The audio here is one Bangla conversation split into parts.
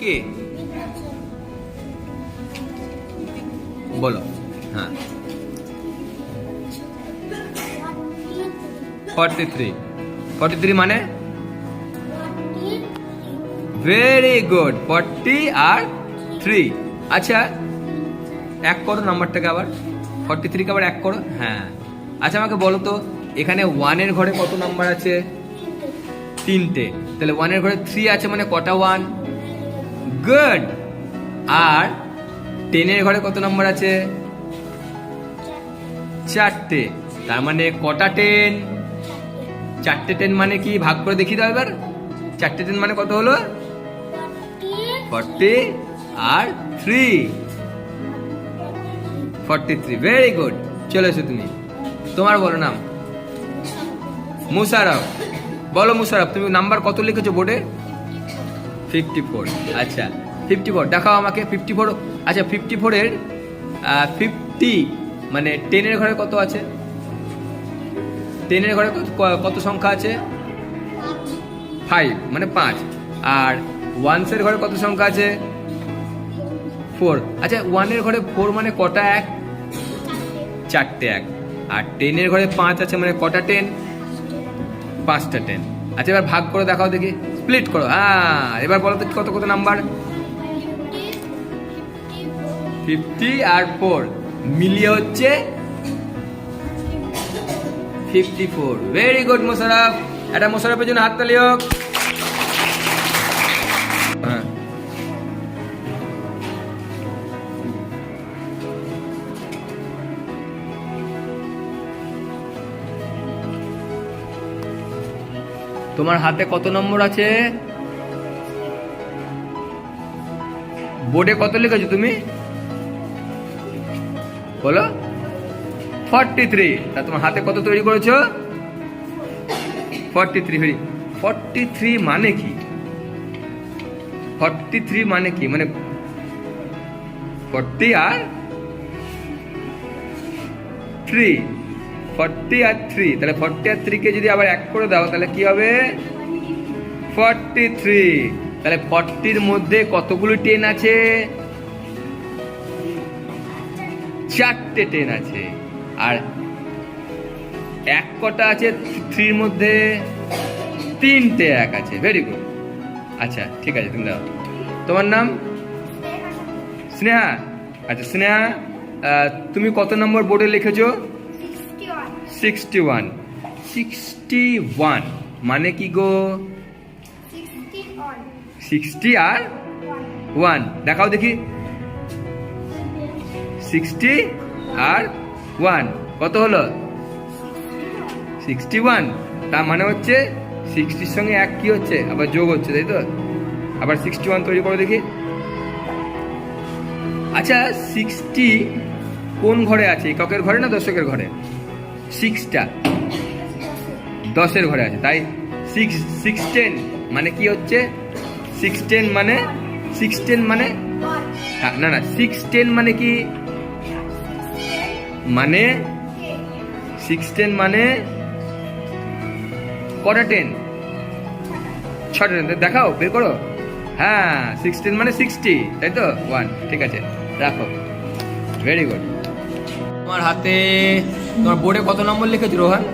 কে? বলো হ্যাঁ। ফর্টি থ্রি ফর্টি থ্রি মানে? ভেরি গুড ফর্টি আর থ্রি আচ্ছা এক করো নাম্বারটাকে আবার। ফর্টি থ্রিকে আবার এক করো। হ্যাঁ। আচ্ছা আমাকে বলো তো, এখানে ওয়ানের ঘরে কত নাম্বার আছে? তিনটে। তাহলে ওয়ানের ঘরে থ্রি আছে মানে কটা ওয়ান গুড। আর টেনের ঘরে কত নম্বর আছে? চারটে। তার মানে কটা টেন? চারটে টেন মানে কি? ভাগ করে দেখিয়ে দাও এবার। চারটে টেন মানে কত হলো? ফর্টি। আর three. Forty three. Very good. চলে এসো তুমি। তোমার বলো নাম। মুসারফ বলো মুসারফ তুমি নাম্বার কত লিখেছো বোর্ডে? ফিফটি ফোর আচ্ছা ফিফটি ফোর দেখাও আমাকে ফিফটি ফোর আচ্ছা ফিফটি ফোরের ফিফটি মানে টেনের ঘরে কত আছে? টেনের ঘরে কত- ক- কত সংখ্যা আছে? ফাইভ মানে পাঁচ। আর ওয়ানসের ঘরে কত সংখ্যা আছে? ফোর আচ্ছা ওয়ানের ঘরে ফোর মানে কটা এক? চারটে এক। আর টেনের ঘরে পাঁচ আছে মানে কটা টেন পাঁচটা টেন আচ্ছা এবার ভাগ করে দেখাও দেখি। স্প্লিট করো। হ্যাঁ এবার বলো তো কত কত নাম্বার ফিফটি আর ফোর মিলিয়ে হচ্ছে fifty four very good Mosharraf একটা মোশারফের জন্য হাততালি হোক। তোমার হাতে কত নম্বর আছে? বোর্ডে কত লিখেছো তুমি? বলো। ফর্টি থ্রি তা তোমার হাতে কত তৈরি করেছ? Forty three very forty three মানে কি? ফর্টি থ্রি মানে কি? মানে ফর্টি আর থ্রি ফর্টি আর থ্রি তাহলে ফর্টি আর থ্রিকে যদি আবার এক করে দাও, তাহলে কি হবে? ফর্টি থ্রি তাহলে ফর্টির মধ্যে কতগুলো টেন আছে? চারটে টেন আছে। আর এক কটা আছে থ্রির মধ্যে তিনটে এক আছে। ভেরি গুড আচ্ছা ঠিক আছে, তুমি দাও। তোমার নাম? স্নেহা। আচ্ছা স্নেহা তুমি কত নম্বর বোর্ডে লিখেছো? সিক্সটি ওয়ান সিক্সটি ওয়ান মানে কি গো? সিক্সটি আর? ওয়ান দেখাও দেখি। সিক্সটি আর ওয়ান কত হলো? সিক্সটি ওয়ান তার মানে হচ্ছে সিক্সটির সঙ্গে এক কি হচ্ছে? আবার যোগ হচ্ছে তাই তো? আবার সিক্সটি ওয়ান তৈরি করে দেখি। আচ্ছা সিক্সটি কোন ঘরে আছে? এককের ঘরে না দশকের ঘরে? সিক্সটা। দশের ঘরে আছে তাই সিক্স সিক্স টেন মানে কি হচ্ছে? সিক্স টেন মানে সিক্স টেন মানে হ্যাঁ, না না সিক্স টেন মানে কি? মানে সিক্স টেন মানে কটা টেন ছটা টেন দেখাও বের করো। হ্যাঁ সিক্স টেন মানে সিক্সটি তাই তো? ওয়ান ঠিক আছে রাখো। ভেরি গুড তোমার হাতে তোমার বোর্ডে কত নম্বর লিখেছো, রোহান?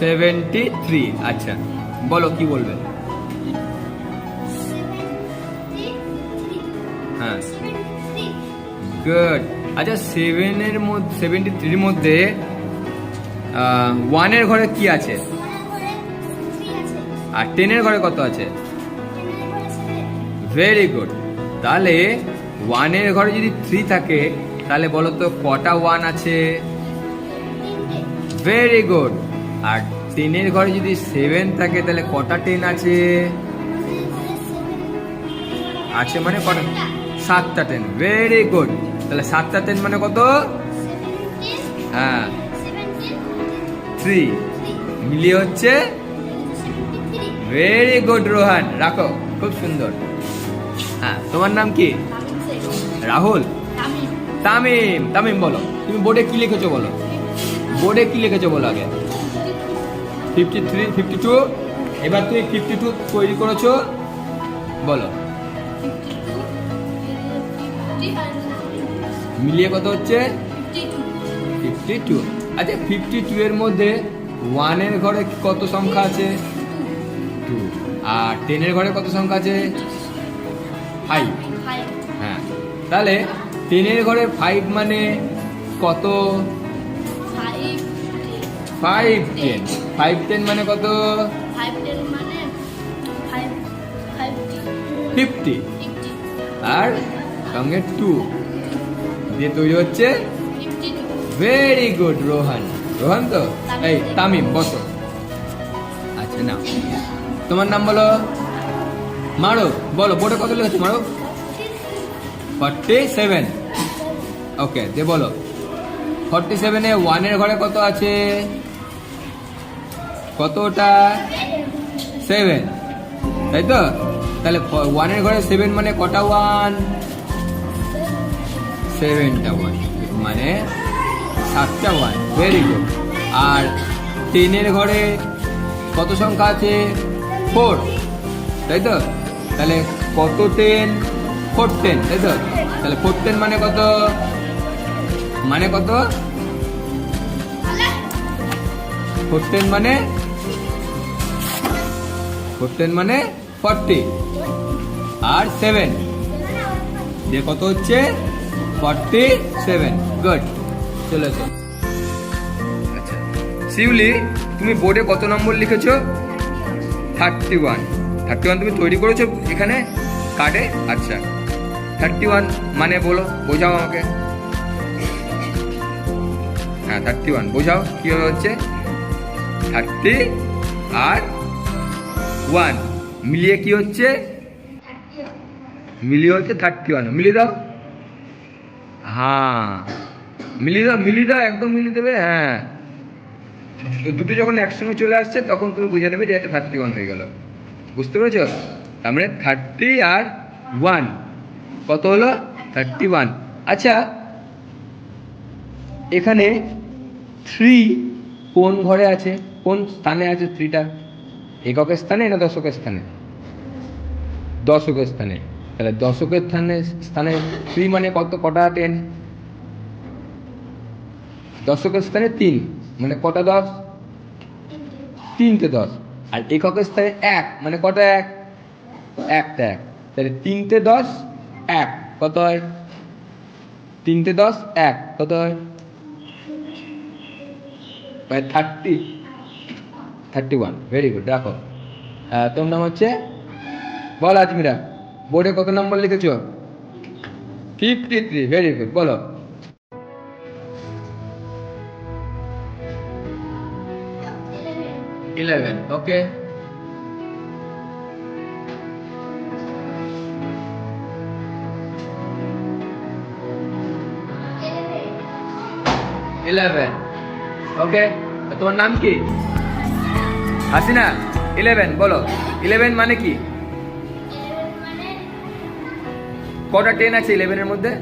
সেভেন্টি থ্রি আচ্ছা বলো, কি বলবে? হ্যাঁ। গুড আচ্ছা সেভেনের মধ্যে সেভেন্টি থ্রির মধ্যে ওয়ানের ঘরে কি আছে? আর টেনের ঘরে কত আছে? ভেরি গুড তাহলে ওয়ানের ঘরে যদি থ্রি থাকে তাহলে বলো তো কটা ওয়ান আছে? ভেরি গুড আর টেনের ঘরে যদি সেভেন থাকে তাহলে কটা টেন আছে? আছে মানে কটা? সাতটা টেন ভেরি গুড তাহলে সাতটা টেন মানে কত? হ্যাঁ। থ্রি মিলিয়ে হচ্ছে? Very good Rohan. রাখো খুব সুন্দর। হ্যাঁ তোমার নাম কি? রাহুল? তামিম তামিম বলো। তুমি বোর্ডে কি লিখেছো বলো? বোর্ডে কি লিখেছো বলো আগে? ফিফটি থ্রি ফিফটি টু এবার তুমি ফিফটি টু তৈরি করেছ বলো। মিলিয়ে কত হচ্ছে? ফিফটি টু আচ্ছা ফিফটি টু এর মধ্যে ওয়ানের ঘরে কত সংখ্যা আছে? টু আর টেনের ঘরে কত সংখ্যা আছে? ফাইভ হ্যাঁ। তাহলে টেনের ঘরে ফাইভ মানে কত? ফাইভ টেন ফাইভ টেন মানে কত? ফিফটি আর সঙ্গে টু দিয়ে তৈরি হচ্ছে ভেরি গুড রোহান রোহান তো? এই তামিম বসো। আচ্ছা না তোমার নাম বলো? মারো বলো বোর্ডে কত লিখেছো মারো ফর্টি সেভেন ওকে দিয়ে বলো। ফর্টি সেভেনে ওয়ানের ঘরে কত আছে? কতটা? সেভেন তাই তো? তাহলে ওয়ানের ঘরে সেভেন মানে কটা ওয়ান সেভেনটা ওয়ান মানে সাতটা ওয়ান ভেরি গুড আর টেনের ঘরে কত সংখ্যা আছে? ফোর তাই তো? তাহলে কত টেন ফোর টেন তাই তো? তাহলে ফোর টেন মানে কত? মানে কত? ফোর টেন মানে? ফোর টেন মানে ফর্টি আর সেভেন দিয়ে কত হচ্ছে? ফর্টি সেভেন গুড চলে এসো। আচ্ছা। শিউলি, তুমি বোর্ডে কত নম্বর লিখেছো? থার্টি ওয়ান থার্টি ওয়ান তুমি তৈরি করেছ এখানে? কার্ডে আচ্ছা। থার্টি ওয়ান মানে বলো, বোঝাও আমাকে। হ্যাঁ থার্টি ওয়ান বোঝাও কীভাবে হচ্ছে? থার্টি আর ওয়ান মিলিয়ে কি হচ্ছে? মিলিয়ে হচ্ছে থার্টি ওয়ান মিলিয়ে দাও। হ্যাঁ। মিলিয়ে দাও মিলিয়ে দাও, একদম মিলিয়ে দেবে হ্যাঁ। দুটো যখন একসঙ্গে চলে আসছে, তখন তুমি বুঝে নেবে যে থার্টি ওয়ান হয়ে গেল। বুঝতে পেরেছ? তার মানে থার্টি আর ওয়ান কত হলো? থার্টি ওয়ান আচ্ছা এখানে থ্রি কোন ঘরে আছে? কোন স্থানে আছে থ্রিটা এককের স্থানে না দশকের স্থানে? দশকের স্থানে। তাহলে দশকের স্থানে স্থানে থ্রি মানে কত? কটা? টেন দশকের স্থানে তিন। মানে কটা দশ? তিনটে দশ। আর এককের স্থানে এক। মানে কটা এক? একটা এক। তাহলে তিনটে দশ, এক। কত হয়? তিনটে দশ, এক। কত হয়? Thirty thirty one very good রাখো তোর নাম হচ্ছে? বল আজমিরা। বোর্ডে কত নম্বর লিখেছ? ফিফটি থ্রি ভেরি গুড বলো। ইলেভেন ওকে ইলেভেন ওকে তোমার নাম কি? হাসিনা ইলেভেন বলো। ইলেভেন মানে কি? কটা টেন আছে ইলেভেনের মধ্যে?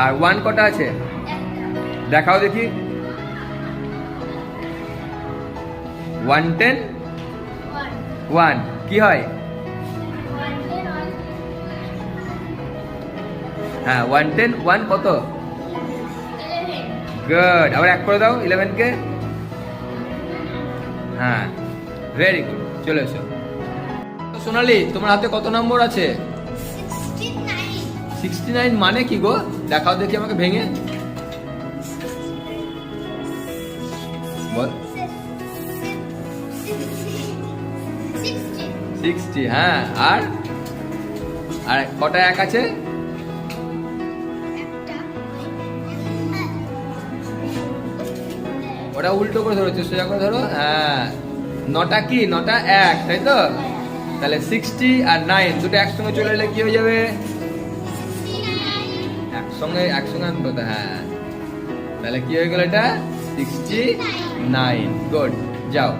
আর ওয়ান কটা আছে? দেখাও দেখি। ওয়ান টেন ওয়ান কি হয়? হ্যাঁ ওয়ান টেন ওয়ান কত? গুড আবার এক করে দাও ইলেভেনকে হ্যাঁ। ভেরি গুড চলে এসো। সোনালি, তোমার হাতে কত নম্বর আছে? সিক্সটি নাইন মানে কি গো? দেখাও দেখি আমাকে ভেঙে। বল। সিক্সটি হ্যাঁ আর? আর কটা এক আছে? ওটা উল্টো করে ধরো সোজা করে ধরো হ্যাঁ। নটা কি? নটা এক, তাই তো? তাহলে সিক্সটি আর নাইন দুটো একসঙ্গে চলে এলে কি হয়ে যাবে? একসঙ্গে একসঙ্গে আনব হ্যাঁ। তাহলে কি হয়ে গেল এটা? সিক্সটি নাইন গুড যাও।